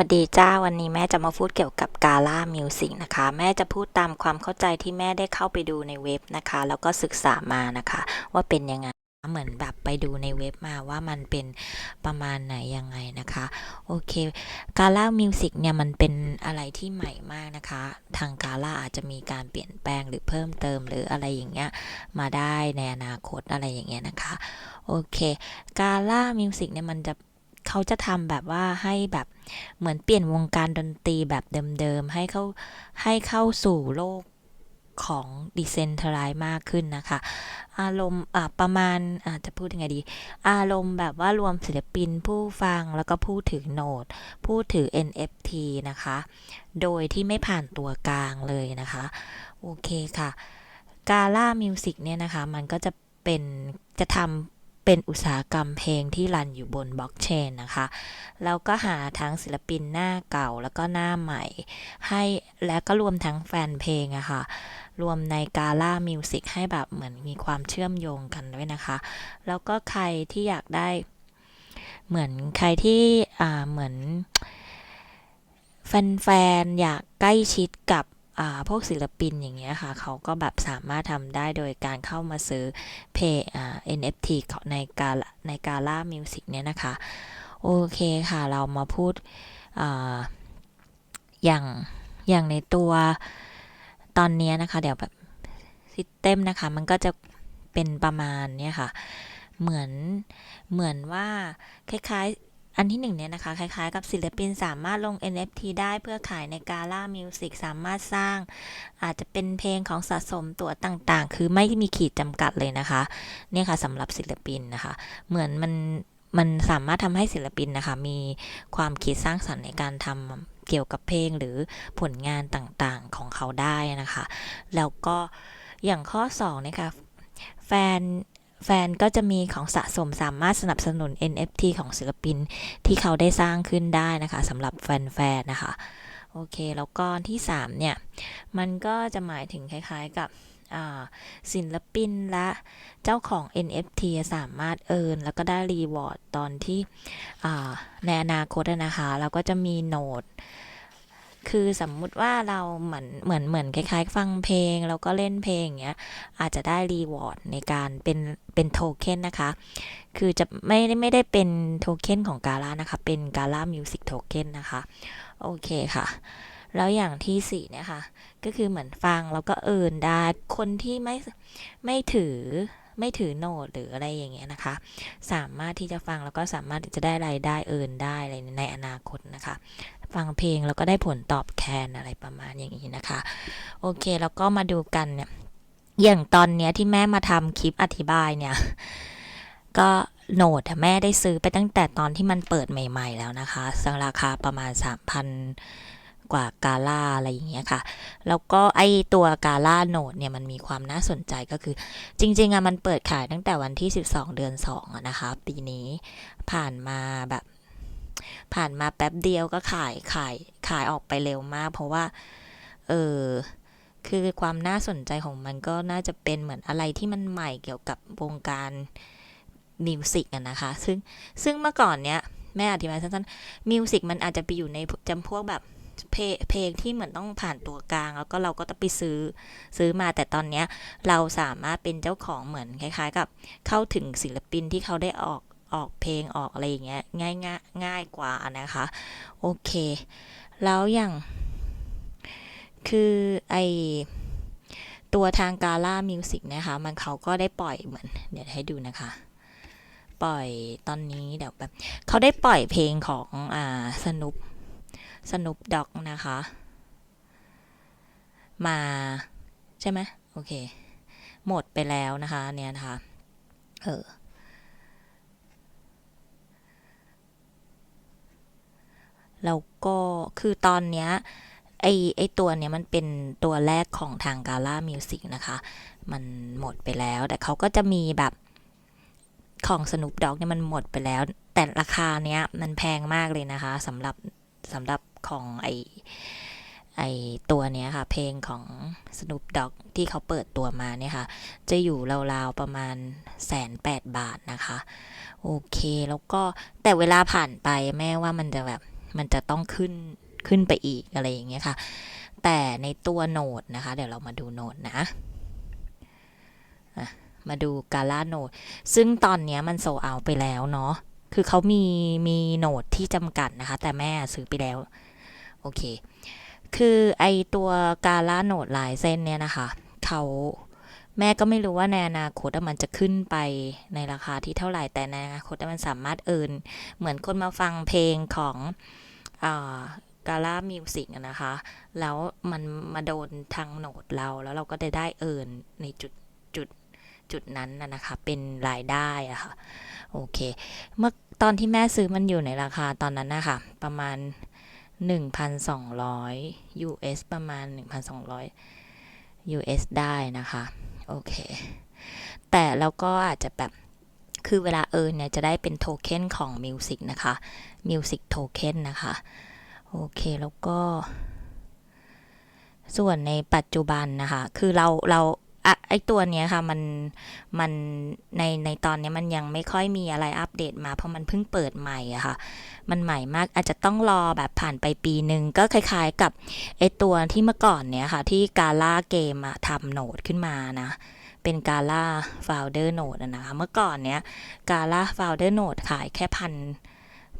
วัสดีจ้าวันนี้แม่จะมาพูดเกี่ยวกับกาล่ามิวสิกนะคะ แม่จะพูดตามความเข้าใจที่แม่ได้เข้าไปดูในเว็บนะคะ แล้วก็ศึกษามานะคะ ว่าเป็นยังไงเหมือนแบบไปดูในเว็บมาว่ามันเป็นประมาณไหนยังไงนะคะ โอเคกาล่ามิวสิกเนี่ยมันเป็นอะไรที่ใหม่มากนะคะ ทางกาล่าอาจจะมีการเปลี่ยนแปลงหรือเพิ่มเติมหรืออะไรอย่างเงี้ยมาได้ในอนาคตอะไรอย่างเงี้ยนะคะโอเคกาล่ามิวสิกเนี่ยมันจะ เขาจะทำแบบว่าให้แบบเหมือนเปลี่ยนวงการดนตรีแบบเดิมๆให้เข้าให้เข้าสู่โลกของดิเซนทรายมากขึ้นนะคะ อารมณ์ประมาณอะจะพูดยังไงดี อารมณ์แบบว่ารวมศิลปินผู้ฟังแล้วก็ผู้ถือโน้ตผู้ถือ NFT นะคะ โดยที่ไม่ผ่านตัวกลางเลยนะคะ โอเคค่ะกาล่ามิวสิกเนี่ยนะคะ มันก็จะเป็นจะทำ เป็นอุตสาหกรรมเพลงที่รันอยู่บนบล็อกเชนนะคะ แล้วก็หาทั้งศิลปินหน้าเก่าแล้วก็หน้าใหม่ ให้และก็รวมทั้งแฟนเพลงอะค่ะ รวมในกาล่ามิวสิกให้แบบเหมือนมีความเชื่อมโยงกันด้วยนะคะ แล้วก็ใครที่อยากได้เหมือนใครที่อ่าเหมือนแฟนๆ อยากใกล้ชิดกับ พวกศิลปินอย่างเงี้ยค่ะ เขาก็แบบสามารถทำได้โดยการเข้ามาซื้อเพย์ NFT ในกาในกาล่ามิวสิกเนี่ยนะคะ โอเคค่ะ เรามาพูดออย่างอย่างในตัวตอนเนี้ยนะคะ เดี๋ยวแบบซิสเต็มนะคะ มันก็จะเป็นประมาณเนี้ยค่ะ เหมือนเหมือนว่าคล้ายๆ อันที่หนึ่งเนี่ยนะคะคล้ายๆ กับศิลปินสามารถลง NFT ได้เพื่อขายในกาล่ามิวสิกสามารถสร้าง อาจจะเป็นเพลงของสะสมตัวต่างๆ คือไม่มีขีดจำกัดเลยนะคะเนี่ยค่ะสำหรับศิลปินนะคะ เหมือนมันมันสามารถทำให้ศิลปินนะคะ มีความคิดสร้างสรรค์ในการทำเกี่ยวกับเพลงหรือผลงานต่างๆของเขาได้นะคะ แล้วก็อย่างข้อ2เนี่ยค่ะแฟน แฟนก็จะมีของสะสมสามารถสนับสนุน NFT ของศิลปินที่เขาได้สร้างขึ้นได้นะคะสำหรับแฟนๆนะคะโอเค แล้วก็ที่ 3 เนี่ย มันก็จะหมายถึงคล้ายๆกับศิลปินและเจ้าของ NFT สามารถเอินแล้วก็ได้รีวอร์ดตอนที่ในอนาคตนะคะเราก็จะมีโนด คือสมมุติว่าเราเหมือนเหมือนเหมือนคล้าย ๆ ฟังเพลงแล้วก็เล่นเพลงอย่างเงี้ยอาจจะได้รีวอร์ดในการเป็นเป็นโทเค็นนะคะ คือจะไม่ได้ไม่ได้เป็นโทเค็นของกาล่านะคะ เป็นกาล่ามิวสิกโทเค็นนะคะ โอเคค่ะแล้วอย่างที่สี่เนี่ยค่ะ ก็คือเหมือนฟังแล้วก็เอินได้คนที่ไม่ไม่ถือไม่ถือโน้ตหรืออะไรอย่างเงี้ยนะคะ สามารถที่จะฟังแล้วก็สามารถที่จะได้รายได้เอินได้อะไรในอนาคตนะคะ ฟังเพลงแล้วก็ได้ผลตอบแทนอะไรประมาณอย่างนี้นะคะ โอเคแล้วก็มาดูกันเนี่ยอย่างตอนเนี้ยที่แม่มาทำคลิปอธิบายเนี่ย ก็โนดอะแม่ได้ซื้อไปตั้งแต่ตอนที่มันเปิดใหม่ ๆ แล้วนะคะซึ่งราคาประมาณ 3,000 กว่ากาล่าอะไรอย่างเงี้ยค่ะ แล้วก็ไอตัวกาล่าโนดเนี่ยมันมีความน่าสนใจก็คือ จริง ๆอะมันเปิดขายตั้งแต่วันที่ 12 เดือน2อะนะคะ ปีนี้ผ่านมาแบบ ผ่านมาแป๊บเดียวก็ขายขายขายออกไปเร็วมาก เพราะว่า เออคือความน่าสนใจของมันก็น่าจะเป็นเหมือนอะไรที่มันใหม่เกี่ยวกับวงการมิวสิกอะนะคะ ซึ่งซึ่งเมื่อก่อนเนี้ยแม่อธิบายสั้นๆมิวสิกมันอาจจะไปอยู่ในจำพวกแบบเพลงเพลงที่เหมือนต้องผ่านตัวกลาง แล้วก็เราก็ต้องไปซื้อซื้อมาแต่ตอนเนี้ยเราสามารถเป็นเจ้าของเหมือนคล้าย ๆ กับเข้าถึงศิลปินที่เขาได้ออก ออกเพลงออกอะไรอย่างเงี้ยง่ายง่ายง่ายกว่านะคะ โอเค แล้วอย่าง คือไอตัวทางกาล่ามิวสิกนะคะ มันเขาก็ได้ปล่อยเหมือน เดี๋ยวให้ดูนะคะ ปล่อยตอนนี้เดี๋ยวแบบเขาได้ปล่อยเพลงของอ่าสนุปสนุปด็อกนะคะ มาใช่ไหมโอเค หมดไปแล้วนะคะ เนี่ยนะคะ เออ แล้วก็คือตอนเนี้ยไอไอตัวเนี้ยมันเป็นตัวแรกของทางกาล่ามิวสิกนะคะ มันหมดไปแล้ว แต่เขาก็จะมีแบบของสนุปด็อกเนี่ยมันหมดไปแล้ว แต่ราคาเนี้ยมันแพงมากเลยนะคะสำหรับสำหรับของไอไอตัวเนี้ยค่ะ เพลงของสนุปด็อกที่เขาเปิดตัวมาเนี่ยค่ะ จะอยู่ราวๆประมาณแสนแปดบาทนะคะ โอเคแล้วก็แต่เวลาผ่านไปแม่ว่ามันจะแบบ มันจะต้องขึ้นขึ้นไปอีกอะไรอย่างเงี้ยค่ะ แต่ในตัวโหนดนะคะ เดี๋ยวเรามาดูโหนดนะ มาดูกาล่าโหนด ซึ่งตอนเนี้ยมันโซเอาไปแล้วเนาะ คือเขามีมีโหนดที่จำกัดนะคะ แต่แม่ซื้อไปแล้ว โอเค คือไอตัวกาล่าโหนดลายเส้นเนี่ยนะคะ เขา แม่ก็ไม่รู้ว่าในอนาคตมันจะขึ้นไปในราคาที่เท่าไหร่แต่ในอนาคตมันสามารถเอินเหมือนคนมาฟังเพลงของกาล่ามิวสิกนะคะ แล้วมันมาโดนทางโหนดเรา แล้วเราก็ได้ได้เอินในจุดจุดจุดนั้นนะคะ เป็นรายได้อะค่ะ โอเค เมื่อตอนที่แม่ซื้อมันอยู่ในราคาตอนนั้นนะคะ ประมาณ 1,200 US ประมาณ 1,200 US ได้นะคะ โอเค แต่แล้วก็อาจจะแบบ คือเวลาเอินเนี่ยจะได้เป็นโทเค็นของมิวสิกนะคะมิวสิกโทเค็นนะคะ โอเค แล้วก็ ส่วนในปัจจุบันนะคะ คือเราเรา อะไอตัวเนี้ยค่ะมันมันในในตอนนี้มันยังไม่ค่อยมีอะไรอัปเดตมา เพราะมันเพิ่งเปิดใหม่อะค่ะ มันใหม่มากอาจจะต้องรอแบบผ่านไปปีหนึ่งก็คล้ายๆกับไอตัวที่เมื่อก่อนเนี้ยค่ะ ที่กาล่าเกมอะทำโหนดขึ้นมานะเป็นกาล่าฟาวเดอร์โหนดนะคะเมื่อก่อนเนี้ยกาล่าฟาวเดอร์โหนดขายแค่พัน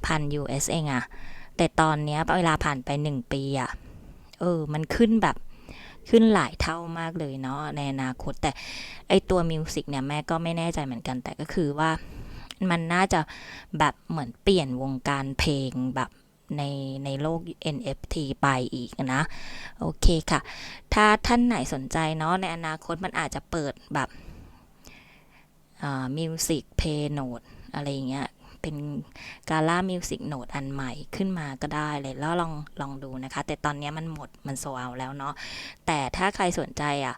พัน US เองอะแต่ตอนเนี้ยเวลาผ่านไปหนึ่งปีอะเออ มันขึ้นแบบ ขึ้นหลายเท่ามากเลยเนาะในอนาคต แต่ไอตัวมิวสิกเนี่ยแม่ก็ไม่แน่ใจเหมือนกัน แต่ก็คือว่ามันน่าจะแบบเหมือนเปลี่ยนวงการเพลงแบบในในโลก NFT ไปอีกนะ โอเคค่ะ ถ้าท่านไหนสนใจเนาะในอนาคตมันอาจจะเปิดแบบมิวสิกเพย์โนดอะไรอย่างเงี้ย เป็นกาล่ามิวสิกโนดอันใหม่ขึ้นมาก็ได้เลยแล้วลองลองดูนะคะ แต่ตอนนี้มันหมดมันโซเอาแล้วเนาะแต่ถ้าใครสนใจอะ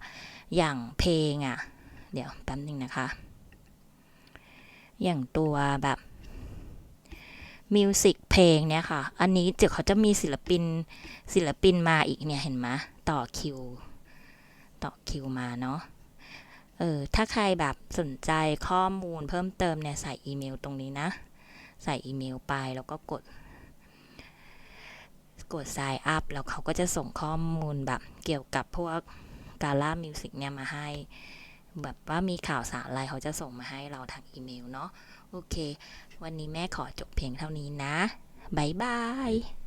อย่างเพลงอะ เดี๋ยวแป๊บนึงนะคะ อย่างตัวแบบมิวสิกเพลงเนี่ยค่ะ อันนี้เดี๋ยวเขาจะมีศิลปินศิลปินมาอีกเนี่ยเห็นไหมต่อคิว ต่อคิวมาเนาะ เออ ถ้าใครแบบสนใจข้อมูลเพิ่มเติมเนี่ยใส่อีเมลตรงนี้นะ ใส่อีเมลไปแล้วก็กด กด sign up แล้วเขาก็จะส่งข้อมูลแบบเกี่ยวกับพวกกาล่ามิวสิกเนี่ยมาให้ แบบว่ามีข่าวสารอะไรเขาจะส่งมาให้เราทางอีเมลเนาะโอเค วันนี้แม่ขอจบเพียงเท่านี้นะบ๊ายบาย